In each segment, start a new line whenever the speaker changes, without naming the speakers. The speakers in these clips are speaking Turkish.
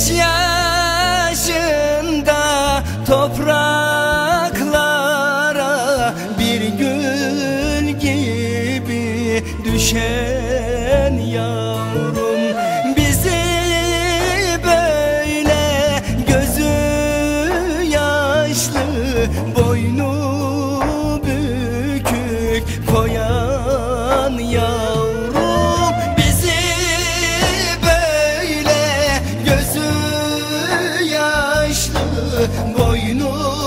Genç yaşında topraklara bir gül gibi düşen yavrum you know.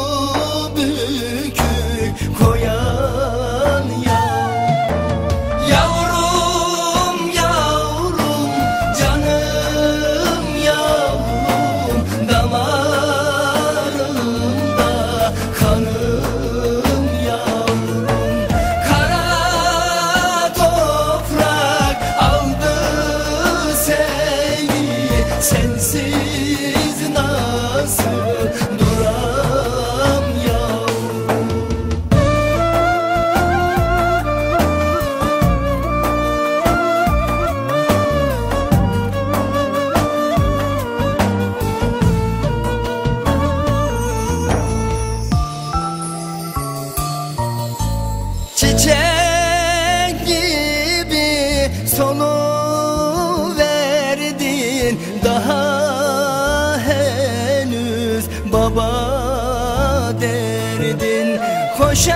Çiçek gibi sonu verdin. Daha henüz baba derdin. Koşarak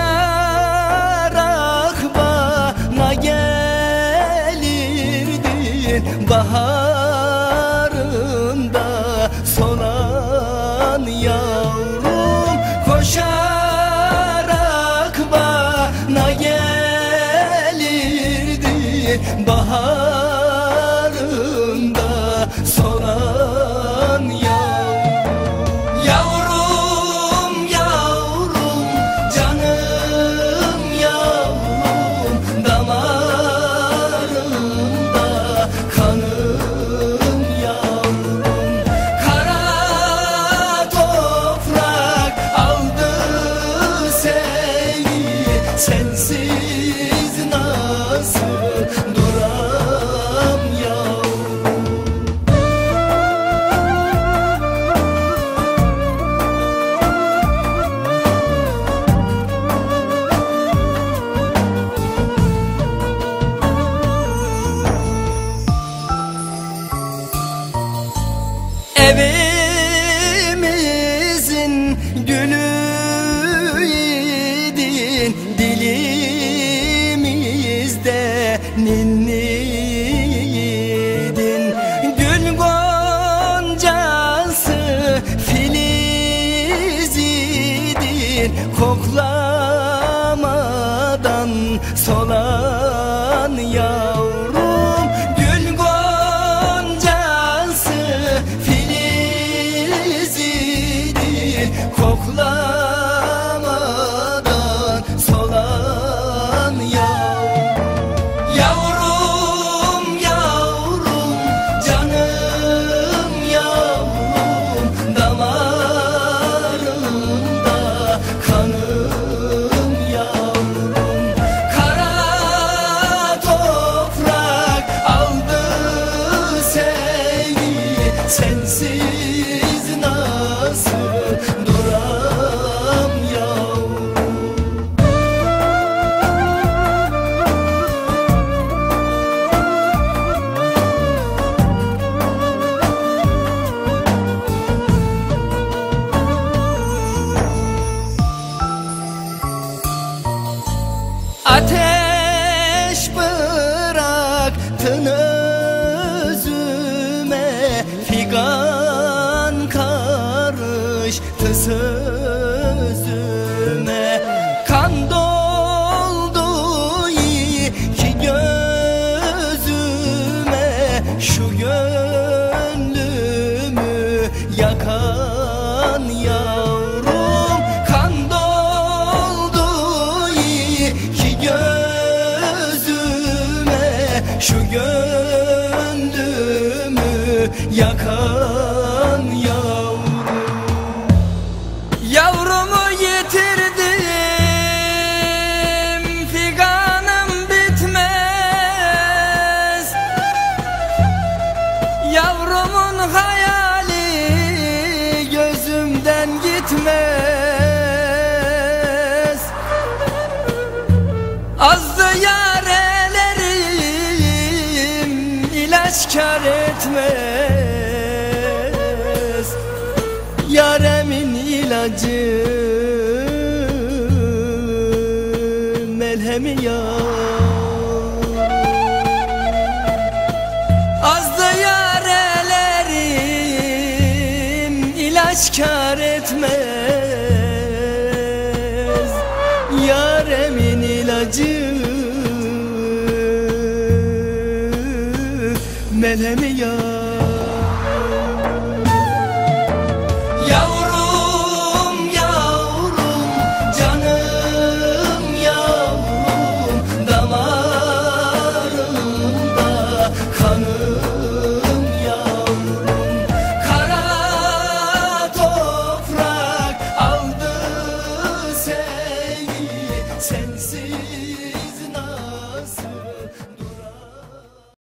bana gelirdin. Baharında solan yavrum sensiz filiziydin Koklamadan solan yavrum Gül goncası filizidir Koklamadan solan yavrum bıraktın özüme Figan karıştı yakan yavrum. Yavrumu yitirdim Figanım bitmez. Yavrumun hayal etmez Azdı yarelerim ilaç kar etmez Yaremin ilacı Melhemi ya. Azdı yarelerim ilaç kar etmez. Yaremin ilacı Melhemi ya.